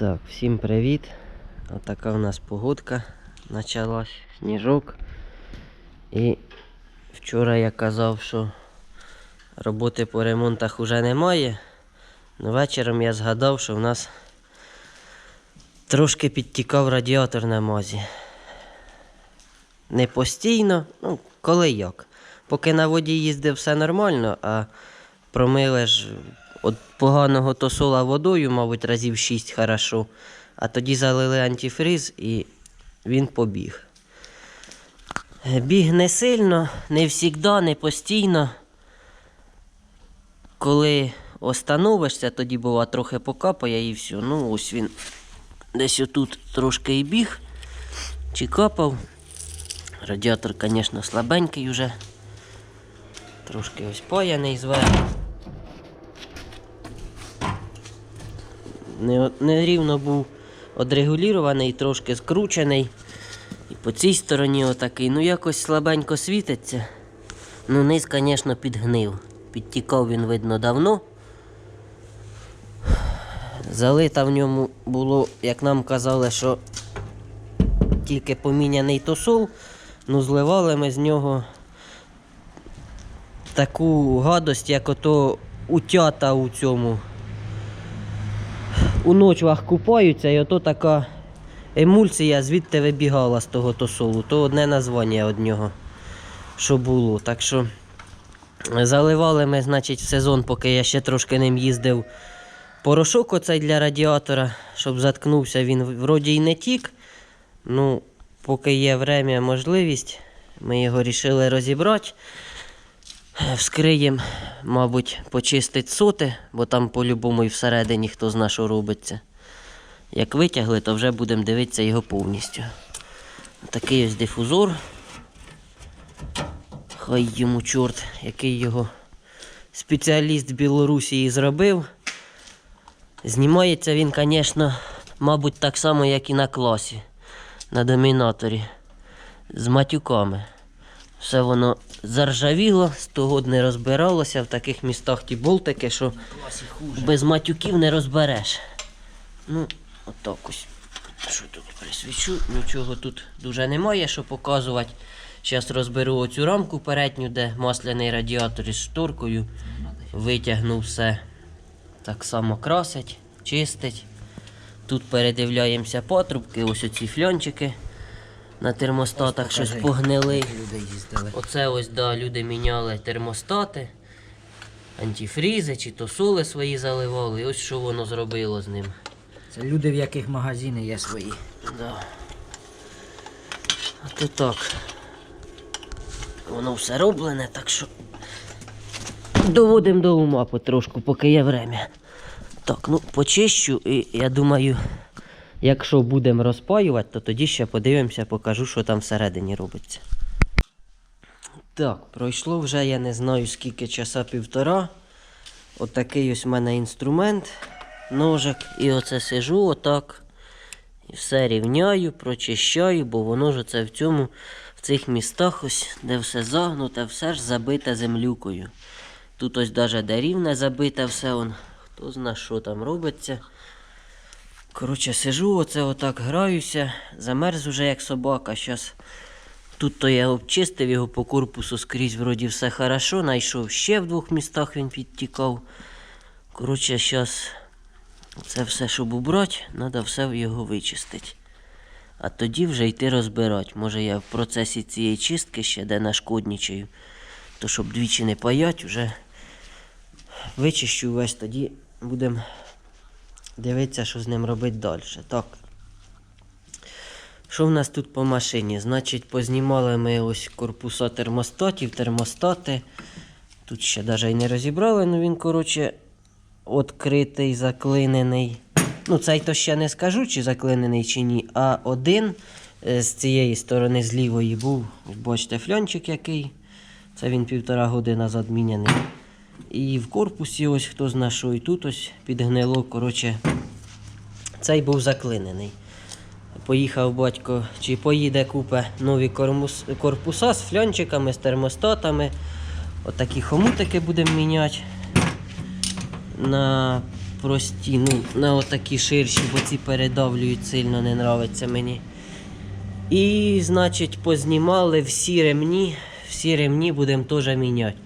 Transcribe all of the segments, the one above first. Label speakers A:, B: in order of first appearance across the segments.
A: Так, всім привіт. Отака у нас погодка почалась, сніжок. І вчора я казав, що роботи по ремонтах вже немає. Но вечором я згадав, що в нас трошки підтікав радіатор на мазі. Не постійно, ну, коли як. Поки на воді їздив все нормально, а промили ж від поганого тосола водою, мабуть, разів 6 хорошо. А тоді залили антифриз і він побіг. Біг не сильно, не завжди, не постійно. Коли остановишся, тоді бува трохи покапає і все. Ну, ось він десь отут трошки і біг, чи капав. Радіатор, звісно, слабенький вже. Трошки ось паяний зверху. Нерівно був одрегулірований, трошки скручений. І по цій стороні отакий. Ну якось слабенько світиться. Ну, низ, звісно, підгнив. Підтікав він, видно, давно. Залита в ньому було, як нам казали, що тільки поміняний тосол, ну зливали ми з нього таку гадость, як ото утята у цьому. У ночвах купаються, і ото така емульсія звідти вибігала з того тосолу. То одне названня від нього, що було. Так що заливали ми, значить, в сезон, поки я ще трошки ним їздив. Порошок оцей для радіатора, щоб заткнувся, він вроді й не тік. Ну, поки є время, можливість, ми його вирішили розібрати. Вскриємо, мабуть, почистить соти, бо там по-любому і всередині хто зна, що робиться. Як витягли, то вже будемо дивитися його повністю. Такий ось дифузор. Хай йому чорт, який його спеціаліст Білорусі зробив. Знімається він, звісно, мабуть, так само, як і на класі, на домінаторі. З матюками. Все воно заржавіло, 100 год не розбиралося в таких містах ті болтики, що без матюків не розбереш. Ну, отак ось. Що тут присвічу? Нічого тут дуже немає, що показувати. Зараз розберу оцю рамку передню, де масляний радіатор із шторкою. Витягну все. Так само красить, чистить. Тут передивляємося патрубки, ось оці фльончики на термостатах щось погнили. Оце ось да, люди міняли термостати, антифрізи чи то соли свої заливали. І ось що воно зробило з ним.
B: Це люди, в яких магазини є свої.
A: Да. А то так. Воно все роблене, так що доводимо до ума потрошку, поки є время. Так, ну почищу і я думаю, якщо будемо розпаювати, то тоді ще подивимося, покажу, що там всередині робиться. Так, пройшло вже я не знаю скільки часа півтора. Отакий ось в мене інструмент, ножик. І оце сижу отак. І все рівняю, прочищаю, бо воно ж оце в цьому, в цих містах, ось, де все загнуте, все ж забите землюкою. Тут ось навіть де рівне забите все, он, хто зна, що там робиться. Коротше, сижу, оце отак граюся, замерз уже як собака. Щас тут то я обчистив його по корпусу скрізь, вроді все хорошо. Найшов ще в двох містах він підтікав. Коротше, зараз це все, щоб убрати, треба все його вичистити. А тоді вже йти розбирати. Може я в процесі цієї чистки ще де нашкоднічаю, то щоб двічі не паять, вже вичищу весь, тоді будемо дивитися, що з ним робити далі. Так. Що в нас тут по машині? Значить, познімали ми ось корпуса термостатів, термостати. Тут ще навіть і не розібрали, ну він, коротше, відкритий, заклинений. Ну, цей то ще не скажу, чи заклинений, чи ні. А один е, з цієї сторони, з лівої, був, бачите, фльончик який. Це він півтора години назад міняний. І в корпусі ось хто зна що, і тут ось підгнило. Коротше, цей був заклинений. Поїхав батько, чи поїде купе нові кормус- корпуса з фльончиками, з термостатами. Отакі хомутики будемо міняти. На прості, ну, на отакі ширші, бо ці передавлюють сильно не нравиться мені. І, значить, познімали всі ремні. Всі ремні будемо теж міняти.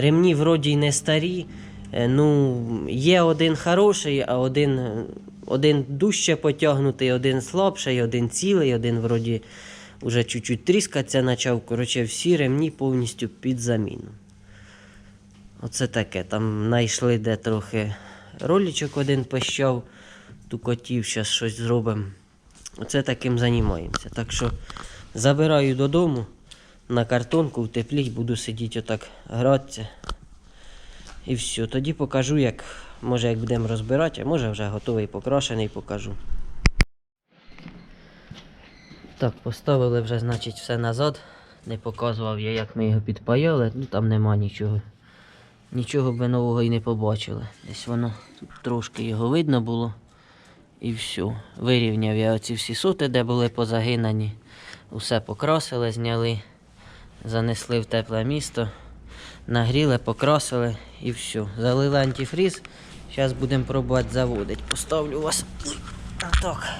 A: Ремні вроді й не старі. Е, Ну, є один хороший, а один, один дужче потягнутий, один слабший, один цілий, один вроді вже чуть-чуть тріскатися почав. Коротше, всі ремні повністю під заміну. Оце таке. Там знайшли де трохи ролічок один пищав, тукотів, зараз щось зробимо. Оце таким займаємося. Так що забираю додому на картонку в теплі, буду сидіти отак гратися. І все. Тоді покажу, як може як будемо розбирати, а може вже готовий покрашений покажу. Так, поставили вже, значить, все назад. Не показував я, як ми його підпаяли, ну там нема нічого. Нічого би нового і не побачили. Десь воно тут трошки його видно було. І все. Вирівняв я оці всі соти, де були позагинані. Усе покрасили, зняли, занесли в тепле місто, нагріли, покрасили і все. Залили антифріз. Зараз будемо пробувати заводити. Поставлю вас. Так.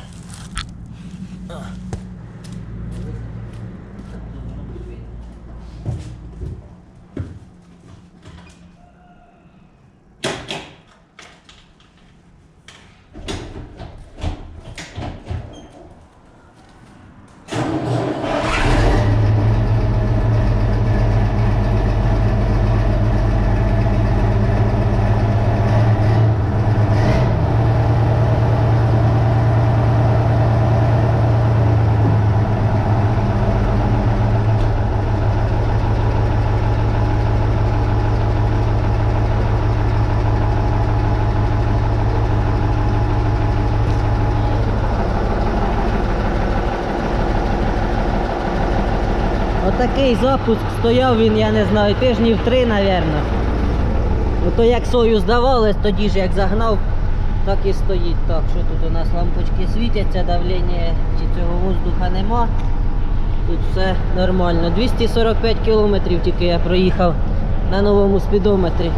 A: Отакий запуск стояв він, я не знаю, тижнів три, напевно. Ото як сою здавали, тоді ж як загнав, так і стоїть. Так, що тут у нас лампочки світяться, давлення чи цього воздуха нема. Тут все нормально. 245 кілометрів тільки я проїхав на новому спідометрі.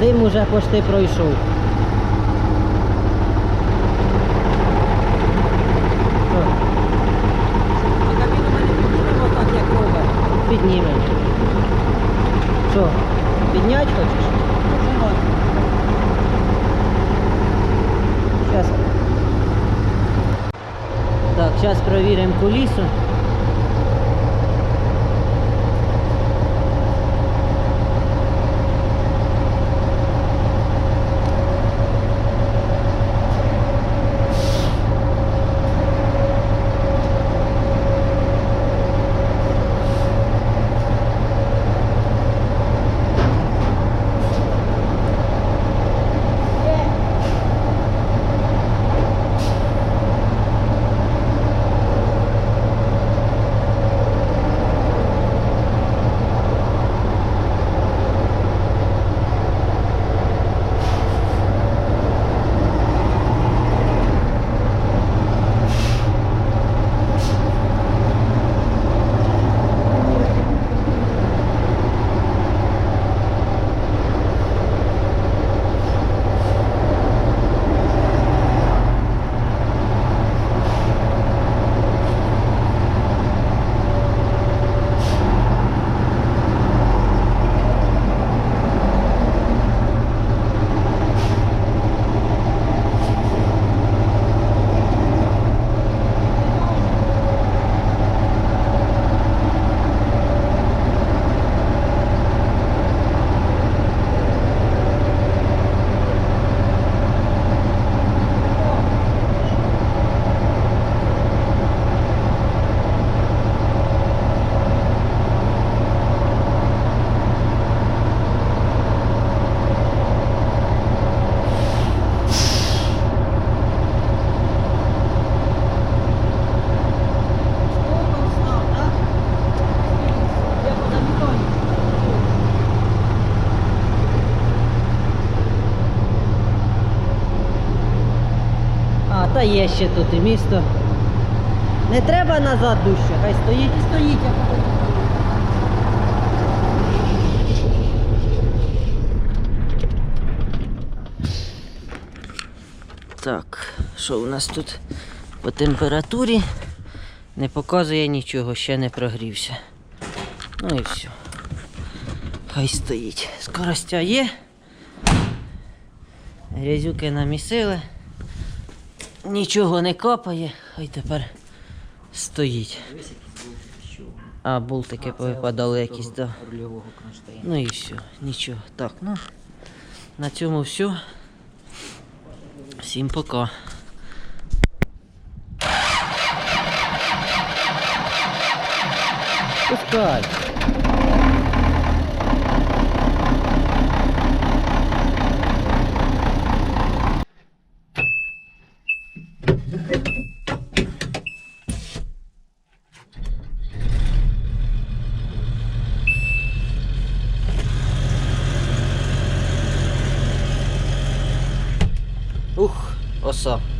A: Дим уже почти пройшов. Що? А кабіну ми не піднімемо так, як робить. Піднімемо. Що, підняти хочеш? Зараз. Так, зараз перевіримо кулісу. є ще тут і місто. Не треба назад дужче, хай стоїть і стоїть. Так, що у нас тут по температурі? Не показує нічого, ще не прогрівся. Ну і все. Хай стоїть. Скоростя є. Грязюки намісили. Нічого не капає, хай тепер стоїть. А, болтики повипадали якісь, так. Да. Ну і все, нічого. Так, ну на цьому все. Всім пока. Пускай. Ух,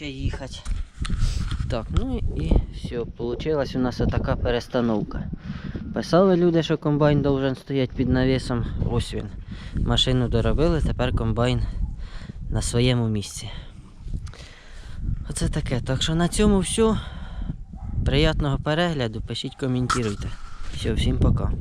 A: бачиш, скільки грівся. Не хоче їхати. Так, ну і все, получилась у нас отака перестановка. Писали люди, що комбайн должен стояти під навісом. Ось він. Машину доробили, тепер комбайн на своєму місці. Оце таке. Так що на цьому все. Приятного перегляду, пишіть, коментуйте. Все, всім пока.